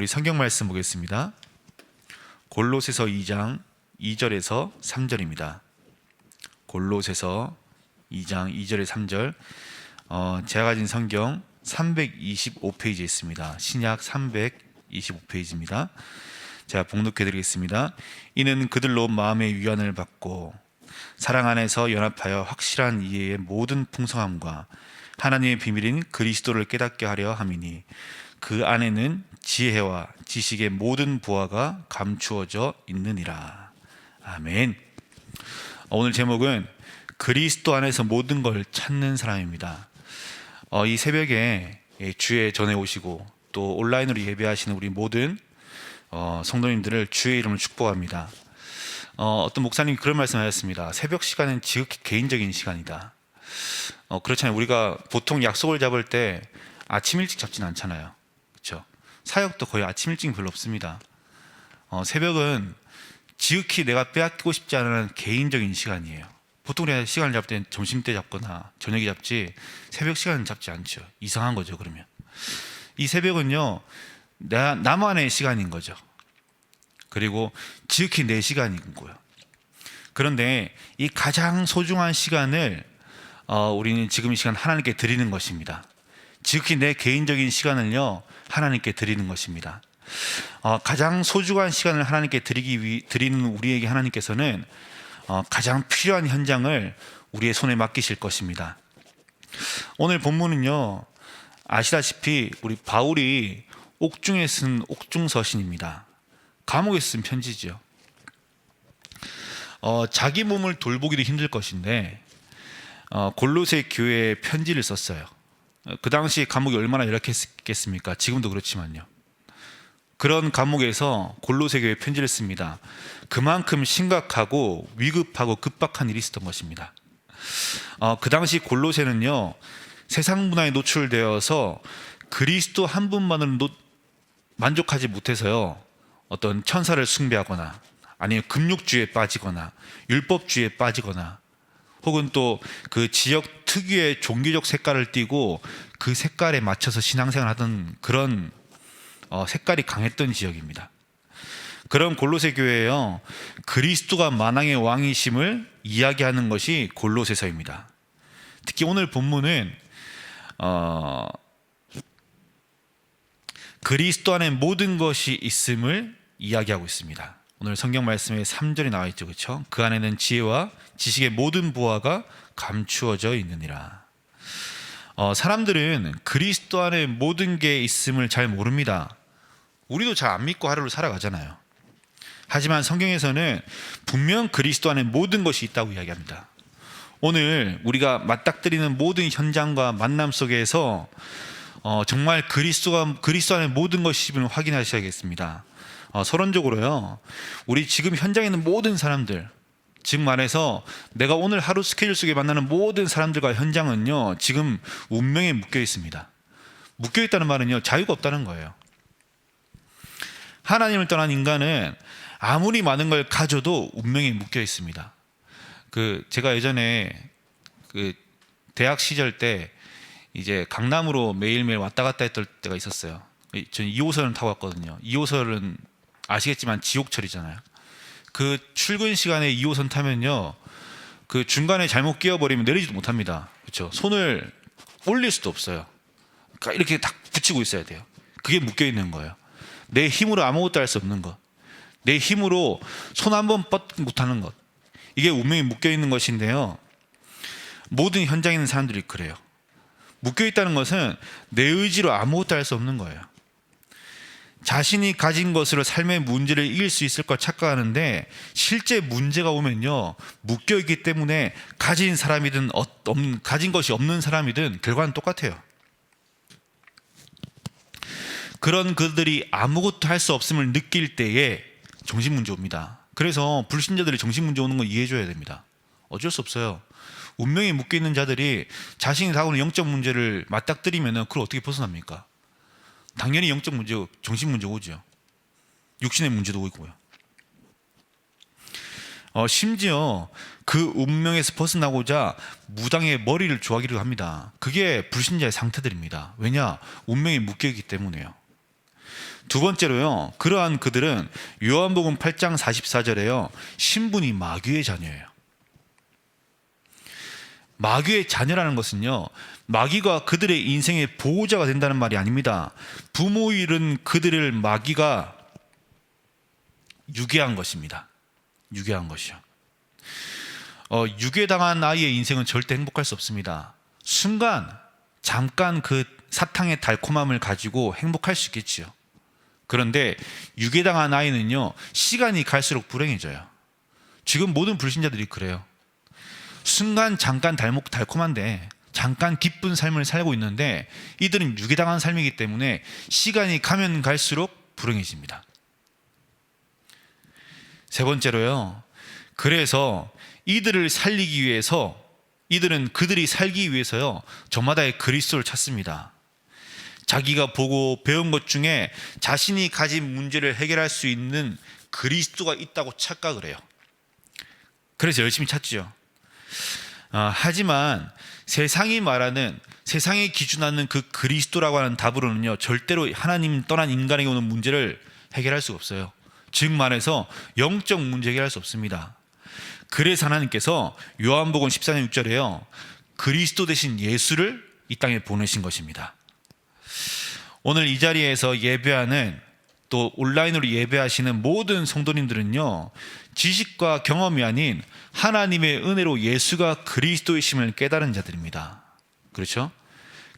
우리 성경 말씀 보겠습니다. 골로새서 2장 2절에서 3절입니다. 골로새서 2장 2절에 3절. 어, 제가 가진 성경 325페이지에 있습니다. 신약 325페이지입니다. 제가 봉독해 드리겠습니다. 이는 그들로 마음의 위안을 받고 사랑 안에서 연합하여 확실한 이해의 모든 풍성함과 하나님의 비밀인 그리스도를 깨닫게 하려 함이니 그 안에는 지혜와 지식의 모든 보화가 감추어져 있느니라. 아멘. 오늘 제목은 그리스도 안에서 모든 걸 찾는 사람입니다. 어, 이 새벽에 예, 주에 전해 오시고 또 온라인으로 예배하시는 우리 모든 어, 성도님들을 주의 이름으로 축복합니다. 어, 어떤 목사님이 그런 말씀하셨습니다. 새벽 시간은 지극히 개인적인 시간이다. 어, 그렇잖아요. 우리가 보통 약속을 잡을 때 아침 일찍 잡지는 않잖아요. 사역도 거의 아침 일찍 별로 없습니다. 어, 새벽은 지극히 내가 빼앗기고 싶지 않은 개인적인 시간이에요. 보통 우리가 시간을 잡을 때는 점심 때 잡거나 저녁에 잡지 새벽 시간은 잡지 않죠. 이상한 거죠. 그러면 이 새벽은요 나, 나만의 시간인 거죠. 그리고 지극히 내 시간인 거고요. 그런데 이 가장 소중한 시간을 어, 우리는 지금 이 시간 하나님께 드리는 것입니다. 지극히 내 개인적인 시간을요 하나님께 드리는 것입니다. 어, 가장 소중한 시간을 하나님께 드리기 위, 드리는 우리에게 하나님께서는 어, 가장 필요한 현장을 우리의 손에 맡기실 것입니다. 오늘 본문은요 아시다시피 우리 바울이 옥중에 쓴 옥중서신입니다. 감옥에 쓴 편지죠. 어, 자기 몸을 돌보기도 힘들 것인데 어, 골로새 교회에 편지를 썼어요. 어, 그 당시 감옥이 얼마나 열악했겠습니까? 지금도 그렇지만요. 그런 감옥에서 골로새 교회 편지를 씁니다. 그만큼 심각하고 위급하고 급박한 일이 있었던 것입니다. 어, 그 당시 골로새는요 세상 문화에 노출되어서 그리스도 한 분만으로 노, 만족하지 못해서요 어떤 천사를 숭배하거나 아니면 금욕주의에 빠지거나 율법주의에 빠지거나 혹은 또 그 지역 특유의 종교적 색깔을 띠고 그 색깔에 맞춰서 신앙생활 하던 그런 어, 색깔이 강했던 지역입니다. 그런 골로새 교회에요 그리스도가 만왕의 왕이심을 이야기하는 것이 골로새서입니다. 특히 오늘 본문은 어, 그리스도 안에 모든 것이 있음을 이야기하고 있습니다. 오늘 성경 말씀에 3절이 나와 있죠. 그렇죠? 그 안에는 지혜와 지식의 모든 보화가 감추어져 있느니라. 어, 사람들은 그리스도 안에 모든 게 있음을 잘 모릅니다. 우리도 잘 안 믿고 하루를 살아가잖아요. 하지만 성경에서는 분명 그리스도 안에 모든 것이 있다고 이야기합니다. 오늘 우리가 맞닥뜨리는 모든 현장과 만남 속에서 어, 정말 그리스도가 그리스도 안에 모든 것이 있음을 확인하셔야겠습니다. 어, 서론적으로요. 우리 지금 현장에 있는 모든 사람들, 즉 말해서 내가 오늘 하루 스케줄 속에 만나는 모든 사람들과 현장은요. 지금 운명에 묶여 있습니다. 묶여 있다는 말은요. 자유가 없다는 거예요. 하나님을 떠난 인간은 아무리 많은 걸 가져도 운명에 묶여 있습니다. 그 제가 예전에 그 대학 시절 때 이제 강남으로 매일매일 왔다 갔다 했던 때가 있었어요. 저는 2호선을 타고 왔거든요. 2호선은 아시겠지만 지옥철이잖아요. 그 출근 시간에 2호선 타면요. 그 중간에 잘못 끼어버리면 내리지도 못합니다. 그렇죠? 손을 올릴 수도 없어요. 그러니까 이렇게 딱 붙이고 있어야 돼요. 그게 묶여 있는 거예요. 내 힘으로 아무것도 할 수 없는 것. 내 힘으로 손 한 번 뻗 못하는 것. 이게 운명이 묶여 있는 것인데요. 모든 현장에 있는 사람들이 그래요. 묶여 있다는 것은 내 의지로 아무것도 할 수 없는 거예요. 자신이 가진 것으로 삶의 문제를 이길 수 있을 것 착각하는데 실제 문제가 오면요 묶여 있기 때문에 가진 사람이든 가진 것이 없는 사람이든 결과는 똑같아요. 그런 그들이 아무것도 할 수 없음을 느낄 때에 정신 문제 옵니다. 그래서 불신자들이 정신 문제 오는 거 이해해 줘야 됩니다. 어쩔 수 없어요. 운명에 묶여 있는 자들이 자신이 다가오는 영적 문제를 맞닥뜨리면 그걸 어떻게 벗어납니까? 당연히 영적 문제, 정신 문제 오죠. 육신의 문제도 오고요. 어, 심지어 그 운명에서 벗어나고자 무당의 머리를 조아기를 합니다. 그게 불신자의 상태들입니다. 왜냐? 운명에 묶여 있기 때문에요. 두 번째로요. 그러한 그들은 요한복음 8장 44절에요. 신분이 마귀의 자녀예요. 마귀의 자녀라는 것은요. 마귀가 그들의 인생의 보호자가 된다는 말이 아닙니다. 부모 잃은 그들을 마귀가 유괴한 것입니다. 유괴한 것이요. 어, 유괴당한 아이의 인생은 절대 행복할 수 없습니다. 순간 잠깐 그 사탕의 달콤함을 가지고 행복할 수 있겠지요. 그런데 유괴당한 아이는요 시간이 갈수록 불행해져요. 지금 모든 불신자들이 그래요. 순간 잠깐 달목 달콤한데 잠깐 기쁜 삶을 살고 있는데 이들은 유괴당한 삶이기 때문에 시간이 가면 갈수록 불행해집니다. 세 번째로요. 그래서 이들을 살리기 위해서 이들은 그들이 살기 위해서요. 저마다의 그리스도를 찾습니다. 자기가 보고 배운 것 중에 자신이 가진 문제를 해결할 수 있는 그리스도가 있다고 착각을 해요. 그래서 열심히 찾지요. 아, 하지만 세상이 말하는 세상이 기준하는 그 그리스도라고 하는 답으로는요 절대로 하나님 떠난 인간에게 오는 문제를 해결할 수가 없어요. 즉 말해서 영적 문제 해결할 수 없습니다. 그래서 하나님께서 요한복음 14장 6절에요 그리스도 대신 예수를 이 땅에 보내신 것입니다. 오늘 이 자리에서 예배하는 또 온라인으로 예배하시는 모든 성도님들은요 지식과 경험이 아닌 하나님의 은혜로 예수가 그리스도이심을 깨달은 자들입니다. 그렇죠?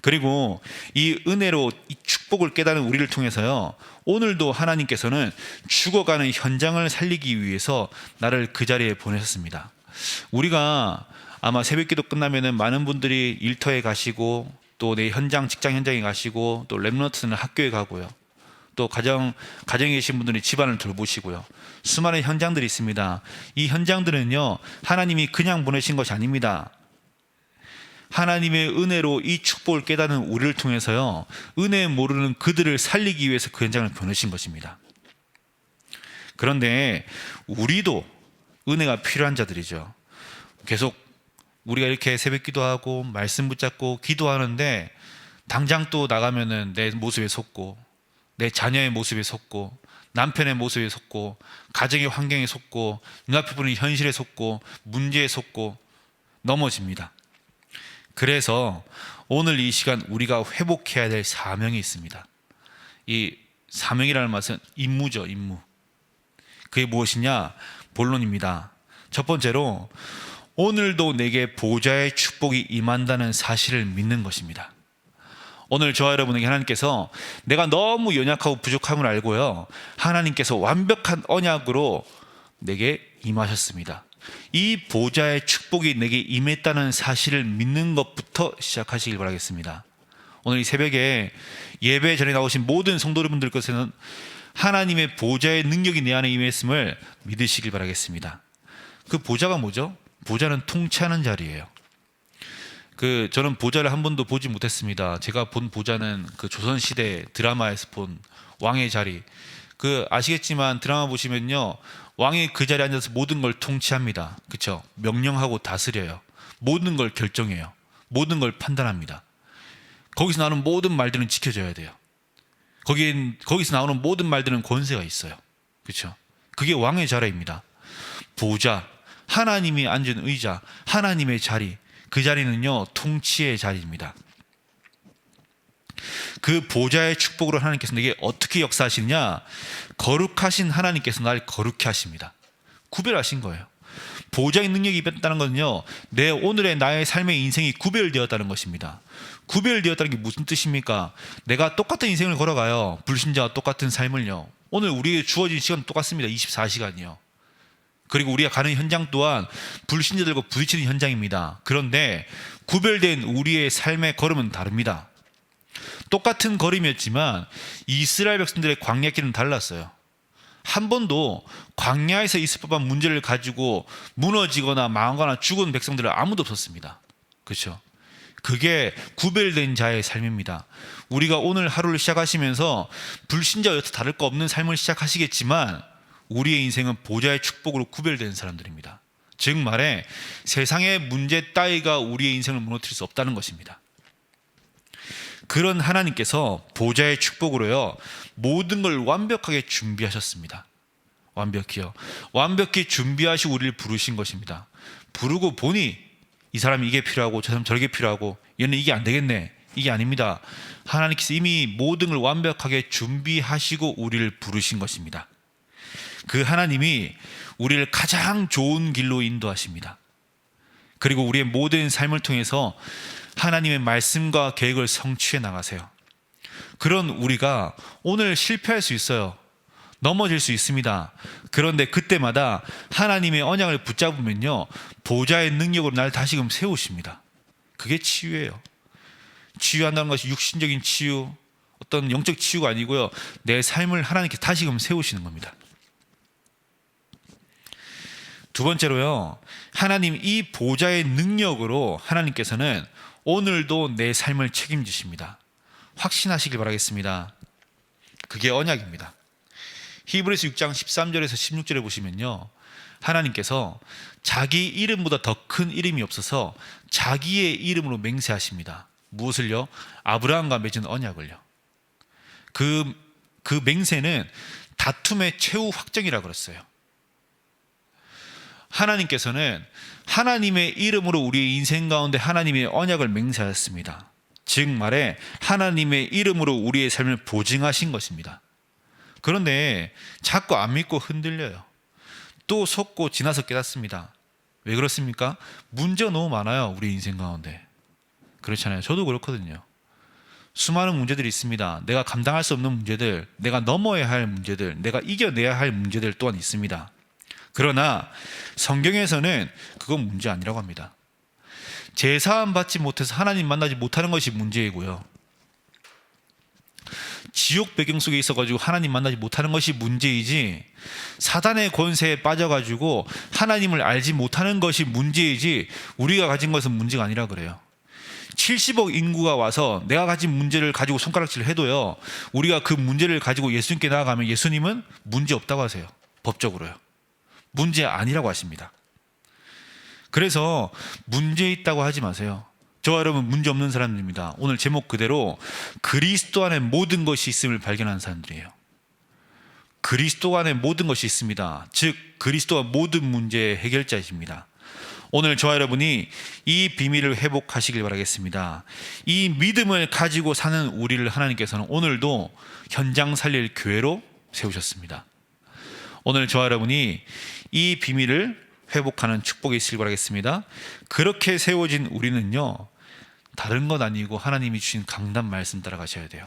그리고 이 은혜로 이 축복을 깨달은 우리를 통해서요 오늘도 하나님께서는 죽어가는 현장을 살리기 위해서 나를 그 자리에 보내셨습니다. 우리가 아마 새벽 기도 끝나면은 많은 분들이 일터에 가시고 또 내 현장 직장 현장에 가시고 또 랩너트는 학교에 가고요. 또 가정 가정에 계신 분들이 집안을 돌보시고요. 수많은 현장들이 있습니다. 이 현장들은요 하나님이 그냥 보내신 것이 아닙니다. 하나님의 은혜로 이 축복을 깨닫는 우리를 통해서요 은혜 모르는 그들을 살리기 위해서 그 현장을 보내신 것입니다. 그런데 우리도 은혜가 필요한 자들이죠. 계속 우리가 이렇게 새벽 기도하고 말씀 붙잡고 기도하는데 당장 또 나가면은 내 모습에 속고 내 자녀의 모습에 속고 남편의 모습에 속고 가정의 환경에 속고 눈앞에 보는 현실에 속고 문제에 속고 넘어집니다. 그래서 오늘 이 시간 우리가 회복해야 될 사명이 있습니다. 이 사명이라는 말은 임무죠, 임무. 그게 무엇이냐? 본론입니다. 첫 번째로 오늘도 내게 보좌의 축복이 임한다는 사실을 믿는 것입니다. 오늘 저와 여러분에게 하나님께서 내가 너무 연약하고 부족함을 알고요. 하나님께서 완벽한 언약으로 내게 임하셨습니다. 이 보좌의 축복이 내게 임했다는 사실을 믿는 것부터 시작하시길 바라겠습니다. 오늘 이 새벽에 예배 전에 나오신 모든 성도 여러분들 것에는 하나님의 보좌의 능력이 내 안에 임했음을 믿으시길 바라겠습니다. 그 보좌가 뭐죠? 보좌는 통치하는 자리예요. 그 저는 보좌를 한 번도 보지 못했습니다. 제가 본 보좌는 그 조선 시대 드라마에서 본 왕의 자리. 그 아시겠지만 드라마 보시면요. 왕이 그 자리에 앉아서 모든 걸 통치합니다. 그렇죠? 명령하고 다스려요. 모든 걸 결정해요. 모든 걸 판단합니다. 거기서 나오는 모든 말들은 지켜져야 돼요. 거기 거기서 나오는 모든 말들은 권세가 있어요. 그렇죠? 그게 왕의 자리입니다. 보좌, 하나님이 앉은 의자, 하나님의 자리, 그 자리는요 통치의 자리입니다. 그 보좌의 축복으로 하나님께서 내게 어떻게 역사하시느냐? 거룩하신 하나님께서 날 거룩해 하십니다. 구별하신 거예요. 보좌의 능력이 있다는 것은요, 내 오늘의 나의 삶의 인생이 구별되었다는 것입니다. 구별되었다는 게 무슨 뜻입니까? 내가 똑같은 인생을 걸어가요. 불신자와 똑같은 삶을요. 오늘 우리에게 주어진 시간 똑같습니다. 24시간이요. 그리고 우리가 가는 현장 또한 불신자들과 부딪히는 현장입니다. 그런데 구별된 우리의 삶의 걸음은 다릅니다. 똑같은 걸음이었지만 이스라엘 백성들의 광야길은 달랐어요. 한 번도 광야에서 있을 법한 문제를 가지고 무너지거나 망하거나 죽은 백성들은 아무도 없었습니다. 그렇죠? 그게 구별된 자의 삶입니다. 우리가 오늘 하루를 시작하시면서 불신자와 다를 거 없는 삶을 시작하시겠지만 우리의 인생은 보좌의 축복으로 구별된 사람들입니다. 즉 말해 세상의 문제 따위가 우리의 인생을 무너뜨릴 수 없다는 것입니다. 그런 하나님께서 보좌의 축복으로요 모든 걸 완벽하게 준비하셨습니다. 완벽히요. 완벽히 준비하시고 우리를 부르신 것입니다. 부르고 보니 이 사람이 이게 필요하고 저 사람 저게 필요하고 얘는 이게 안 되겠네. 이게 아닙니다. 하나님께서 이미 모든 걸 완벽하게 준비하시고 우리를 부르신 것입니다. 그 하나님이 우리를 가장 좋은 길로 인도하십니다. 그리고 우리의 모든 삶을 통해서 하나님의 말씀과 계획을 성취해 나가세요. 그런 우리가 오늘 실패할 수 있어요. 넘어질 수 있습니다. 그런데 그때마다 하나님의 언약을 붙잡으면요. 보좌의 능력으로 날 다시금 세우십니다. 그게 치유예요. 치유한다는 것이 육신적인 치유, 어떤 영적 치유가 아니고요. 내 삶을 하나님께 다시금 세우시는 겁니다. 두 번째로요. 하나님 이 보좌의 능력으로 하나님께서는 오늘도 내 삶을 책임지십니다. 확신하시길 바라겠습니다. 그게 언약입니다. 히브리서 6장 13절에서 16절에 보시면요. 하나님께서 자기 이름보다 더 큰 이름이 없어서 자기의 이름으로 맹세하십니다. 무엇을요? 아브라함과 맺은 언약을요. 그, 그 맹세는 다툼의 최후 확정이라 그랬어요. 하나님께서는 하나님의 이름으로 우리의 인생 가운데 하나님의 언약을 맹세하였습니다. 즉 말해 하나님의 이름으로 우리의 삶을 보증하신 것입니다. 그런데 자꾸 안 믿고 흔들려요. 또 속고 지나서 깨닫습니다. 왜 그렇습니까? 문제가 너무 많아요. 우리 인생 가운데. 그렇잖아요. 저도 그렇거든요. 수많은 문제들이 있습니다. 내가 감당할 수 없는 문제들, 내가 넘어야 할 문제들, 내가 이겨내야 할 문제들 또한 있습니다. 그러나 성경에서는 그건 문제 아니라고 합니다. 제사함 받지 못해서 하나님 만나지 못하는 것이 문제이고요. 지옥 배경 속에 있어가지고 하나님 만나지 못하는 것이 문제이지 사단의 권세에 빠져가지고 하나님을 알지 못하는 것이 문제이지 우리가 가진 것은 문제가 아니라 그래요. 70억 인구가 와서 내가 가진 문제를 가지고 손가락질을 해도요. 우리가 그 문제를 가지고 예수님께 나아가면 예수님은 문제 없다고 하세요. 법적으로요. 문제 아니라고 하십니다. 그래서 문제 있다고 하지 마세요. 저와 여러분 문제 없는 사람들입니다. 오늘 제목 그대로 그리스도 안에 모든 것이 있음을 발견한 사람들이에요. 그리스도 안에 모든 것이 있습니다. 즉 그리스도가 모든 문제의 해결자이십니다. 오늘 저와 여러분이 이 비밀을 회복하시길 바라겠습니다. 이 믿음을 가지고 사는 우리를 하나님께서는 오늘도 현장 살릴 교회로 세우셨습니다. 오늘 저와 여러분이 이 비밀을 회복하는 축복이 있길 바라겠습니다. 그렇게 세워진 우리는요, 다른 것 아니고 하나님이 주신 강단 말씀 따라가셔야 돼요.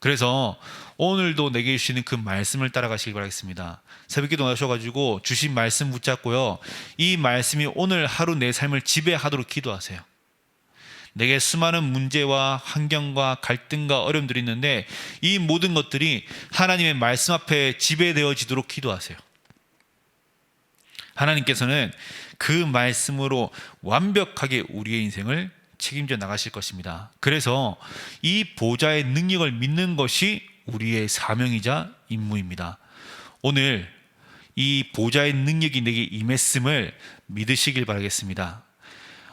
그래서 오늘도 내게 주시는 그 말씀을 따라가시길 바라겠습니다. 새벽기도 나셔가지고 주신 말씀 붙잡고요. 이 말씀이 오늘 하루 내 삶을 지배하도록 기도하세요. 내게 수많은 문제와 환경과 갈등과 어려움들이 있는데 이 모든 것들이 하나님의 말씀 앞에 지배되어지도록 기도하세요. 하나님께서는 그 말씀으로 완벽하게 우리의 인생을 책임져 나가실 것입니다. 그래서 이 보좌의 능력을 믿는 것이 우리의 사명이자 임무입니다. 오늘 이 보좌의 능력이 내게 임했음을 믿으시길 바라겠습니다.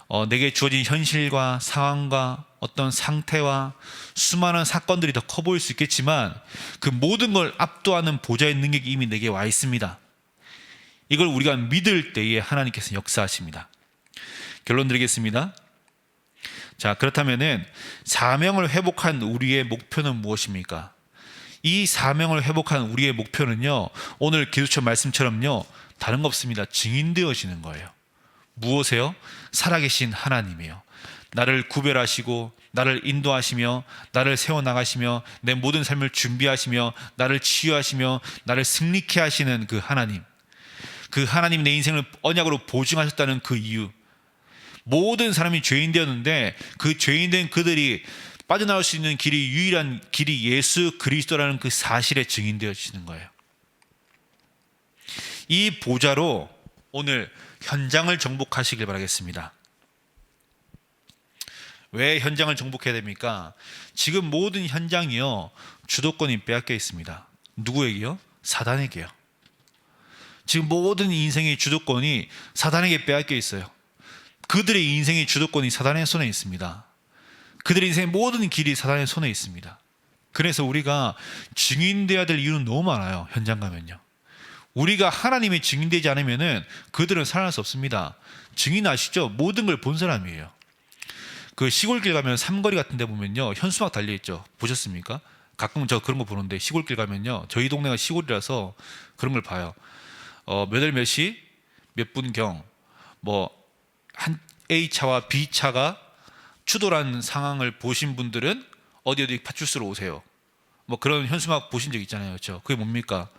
어, 내게 주어진 현실과 상황과 어떤 상태와 수많은 사건들이 더 커 보일 수 있겠지만 그 모든 걸 압도하는 보좌의 능력이 이미 내게 와 있습니다. 이걸 우리가 믿을 때에 하나님께서 역사하십니다. 결론 드리겠습니다. 자, 그렇다면은 사명을 회복한 우리의 목표는 무엇입니까? 이 사명을 회복한 우리의 목표는요, 오늘 기도처 말씀처럼요, 다른 거 없습니다. 증인되어지는 거예요. 무엇에요? 살아계신 하나님이요. 나를 구별하시고, 나를 인도하시며, 나를 세워 나가시며, 내 모든 삶을 준비하시며, 나를 치유하시며, 나를 승리케 하시는 그 하나님. 그 하나님 내 인생을 언약으로 보증하셨다는 그 이유. 모든 사람이 죄인 되었는데 그 죄인 된 그들이 빠져나올 수 있는 길이 유일한 길이 예수 그리스도라는 그 사실에 증인되어지는 거예요. 이 보좌로 오늘 현장을 정복하시길 바라겠습니다. 왜 현장을 정복해야 됩니까? 지금 모든 현장이요 주도권이 빼앗겨 있습니다. 누구에게요? 사단에게요. 지금 모든 인생의 주도권이 사단에게 빼앗겨 있어요. 그들의 인생의 주도권이 사단의 손에 있습니다. 그들의 인생의 모든 길이 사단의 손에 있습니다. 그래서 우리가 증인돼야 될 이유는 너무 많아요. 현장 가면요. 우리가 하나님의 증인되지 않으면은 그들은 살아날 수 없습니다. 증인 아시죠? 모든 걸 본 사람이에요. 그 시골길 가면 삼거리 같은 데 보면요. 현수막 달려 있죠. 보셨습니까? 가끔 저 그런 거 보는데 시골길 가면요. 저희 동네가 시골이라서 그런 걸 봐요. 어, 몇월 몇 시, 몇 분경, 뭐, 한 A 차와 B 차가 추돌한 상황을 보신 분들은 어디 어디 파출소로 오세요. 뭐 그런 현수막 보신 적 있잖아요. 그렇죠? 그게 뭡니까?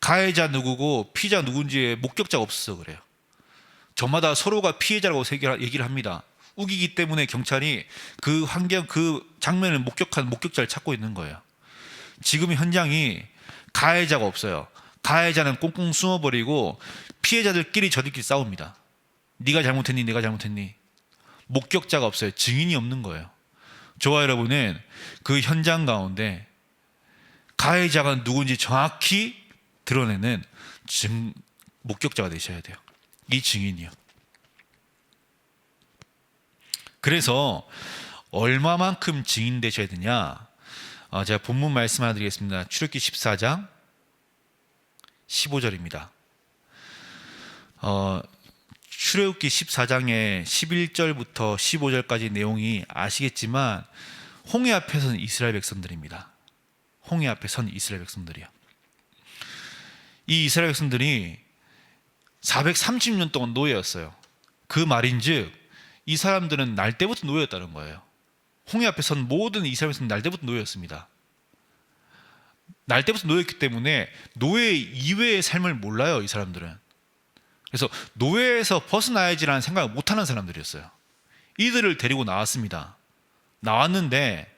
가해자 누구고 피자 누군지의 목격자가 없어서 그래요. 저마다 서로가 피해자라고 얘기를 합니다. 우기기 때문에 경찰이 그 환경 그 장면을 목격한 목격자를 찾고 있는 거예요. 지금 현장이 가해자가 없어요. 가해자는 꽁꽁 숨어버리고 피해자들끼리 저들끼리 싸웁니다. 네가 잘못했니? 내가 잘못했니? 목격자가 없어요. 증인이 없는 거예요. 저와 여러분은 그 현장 가운데 가해자가 누군지 정확히 드러내는 증 목격자가 되셔야 돼요. 이 증인이요. 그래서 얼마만큼 증인 되셔야 되냐? 어, 제가 본문 말씀 하나 드리겠습니다. 출애굽기 14장 15절입니다. 어, 출애굽기 14장의 11절부터 15절까지 내용이 아시겠지만 홍해 앞에 선 이스라엘 백성들입니다. 홍해 앞에 선 이스라엘 백성들이요. 이 이스라엘 백성들이 430년 동안 노예였어요. 그 말인즉 이 사람들은 날 때부터 노예였다는 거예요. 홍해 앞에 선 모든 이스라엘 백성은 날 때부터 노예였습니다. 날 때부터 노예였기 때문에 노예 이외의 삶을 몰라요, 이 사람들은. 그래서 노예에서 벗어나야지라는 생각을 못하는 사람들이었어요. 이들을 데리고 나왔습니다. 나왔는데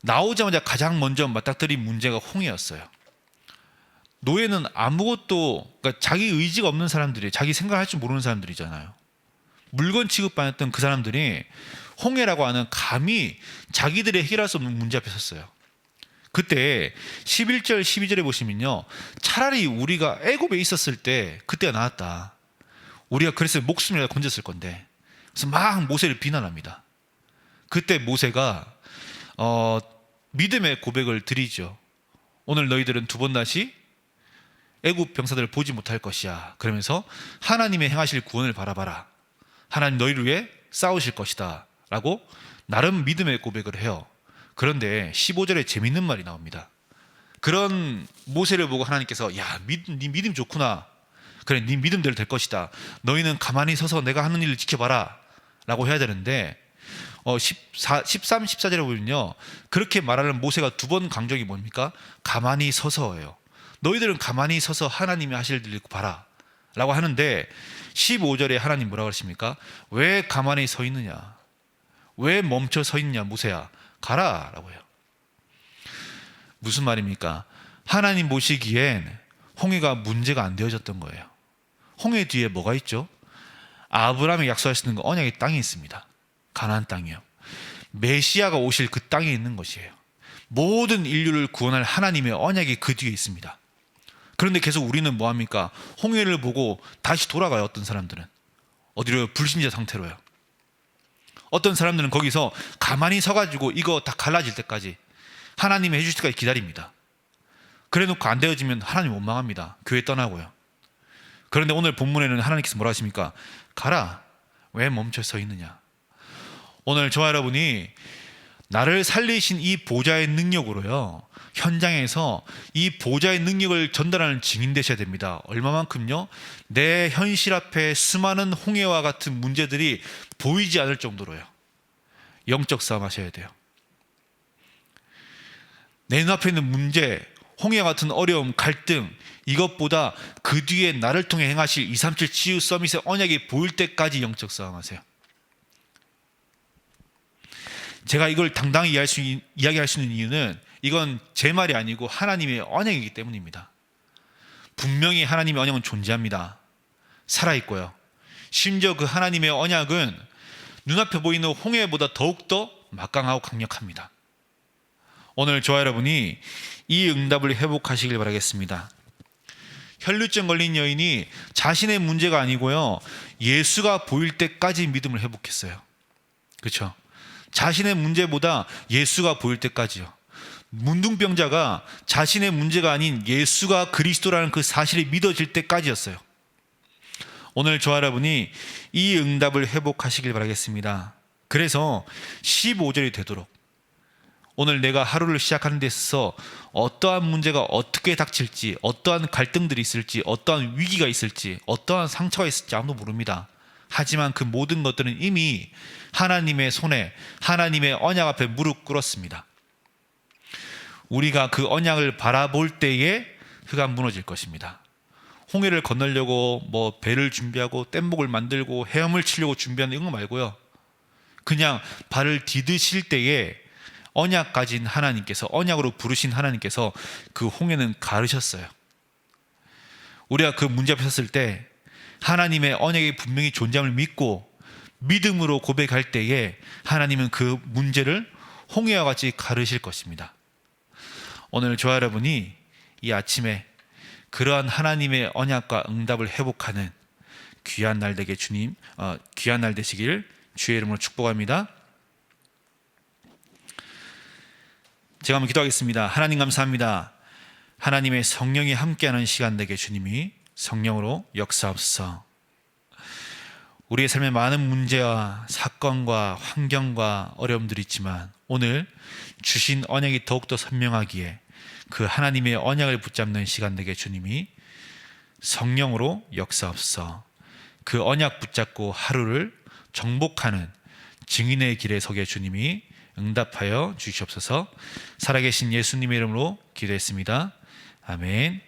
나오자마자 가장 먼저 맞닥뜨린 문제가 홍해였어요. 노예는 아무것도 그러니까 자기 의지가 없는 사람들이 자기 생각할 줄 모르는 사람들이잖아요. 물건 취급받았던 그 사람들이 홍해라고 하는 감히 자기들의 해결할 수 없는 문제 앞에 섰어요. 그때 11절 12절에 보시면요. 차라리 우리가 애굽에 있었을 때 그때가 나았다. 우리가 그래서 목숨이라도 건졌을 건데. 그래서 막 모세를 비난합니다. 그때 모세가 어, 믿음의 고백을 드리죠. 오늘 너희들은 두 번 다시 애굽 병사들을 보지 못할 것이야. 그러면서 하나님의 행하실 구원을 바라봐라. 하나님 너희를 위해 싸우실 것이다. 라고 나름 믿음의 고백을 해요. 그런데 15절에 재밌는 말이 나옵니다. 그런 모세를 보고 하나님께서 야, 믿음, 네 믿음 좋구나. 그래, 네 믿음대로 될 것이다. 너희는 가만히 서서 내가 하는 일을 지켜봐라. 라고 해야 되는데 어, 14, 13, 14절에 보면요. 그렇게 말하는 모세가 두 번 강조이 뭡니까? 가만히 서서예요. 너희들은 가만히 서서 하나님이 하실 일을 봐라. 라고 하는데 15절에 하나님 뭐라고 하십니까? 왜 가만히 서 있느냐? 왜 멈춰 서 있냐, 모세야? 가라. 라고 해요. 무슨 말입니까? 하나님 보시기엔 홍해가 문제가 안 되어졌던 거예요. 홍해 뒤에 뭐가 있죠? 아브라함이 약속하시는 그 언약의 땅이 있습니다. 가나안 땅이요. 메시아가 오실 그 땅에 있는 것이에요. 모든 인류를 구원할 하나님의 언약이 그 뒤에 있습니다. 그런데 계속 우리는 뭐 합니까? 홍해를 보고 다시 돌아가요. 어떤 사람들은 어디로요? 불신자 상태로요. 어떤 사람들은 거기서 가만히 서가지고 이거 다 갈라질 때까지 하나님이 해주실 때까지 기다립니다. 그래 놓고 안 되어지면 하나님 원망합니다. 교회 떠나고요. 그런데 오늘 본문에는 하나님께서 뭐라 하십니까? 가라. 왜 멈춰 서 있느냐? 오늘 저와 여러분이 나를 살리신 이 보좌의 능력으로요. 현장에서 이 보좌의 능력을 전달하는 증인 되셔야 됩니다. 얼마만큼요? 내 현실 앞에 수많은 홍해와 같은 문제들이 보이지 않을 정도로요. 영적 싸움 하셔야 돼요. 내 눈앞에 있는 문제, 홍해와 같은 어려움, 갈등, 이것보다 그 뒤에 나를 통해 행하실 237 치유 서밋의 언약이 보일 때까지 영적 싸움 하세요. 제가 이걸 당당히 이해할 수, 이야기할 수 있는 이유는 이건 제 말이 아니고 하나님의 언약이기 때문입니다. 분명히 하나님의 언약은 존재합니다. 살아있고요. 심지어 그 하나님의 언약은 눈앞에 보이는 홍해보다 더욱더 막강하고 강력합니다. 오늘 저와 여러분이 이 응답을 회복하시길 바라겠습니다. 혈류증 걸린 여인이 자신의 문제가 아니고요. 예수가 보일 때까지 믿음을 회복했어요. 그렇죠? 자신의 문제보다 예수가 보일 때까지요. 문둥병자가 자신의 문제가 아닌 예수가 그리스도라는 그 사실이 믿어질 때까지였어요. 오늘 저 여러분이 이 응답을 회복하시길 바라겠습니다. 그래서 15절이 되도록 오늘 내가 하루를 시작하는 데 있어서 어떠한 문제가 어떻게 닥칠지, 어떠한 갈등들이 있을지, 어떠한 위기가 있을지, 어떠한 상처가 있을지 아무도 모릅니다. 하지만 그 모든 것들은 이미 하나님의 손에, 하나님의 언약 앞에 무릎 꿇었습니다. 우리가 그 언약을 바라볼 때에 그가 무너질 것입니다. 홍해를 건너려고 뭐 배를 준비하고 뗏목을 만들고 헤엄을 치려고 준비하는 이런 거 말고요. 그냥 발을 디드실 때에 언약 가진 하나님께서 언약으로 부르신 하나님께서 그 홍해는 가르셨어요. 우리가 그 문제 앞에 섰을 때 하나님의 언약이 분명히 존재함을 믿고 믿음으로 고백할 때에 하나님은 그 문제를 홍해와 같이 가르실 것입니다. 오늘 저 여러분이 이 아침에 그러한 하나님의 언약과 응답을 회복하는 귀한 날 되게 주님 어, 귀한 날 되시길 주의 이름으로 축복합니다. 제가 한번 기도하겠습니다. 하나님 감사합니다. 하나님의 성령이 함께하는 시간 되게 주님이 성령으로 역사없어 우리의 삶에 많은 문제와 사건과 환경과 어려움들이 있지만 오늘 주신 언약이 더욱더 선명하기에 그 하나님의 언약을 붙잡는 시간 되게 주님이 성령으로 역사없어 그 언약 붙잡고 하루를 정복하는 증인의 길에 서게 주님이 응답하여 주시옵소서 살아계신 예수님의 이름으로 기도했습니다. 아멘.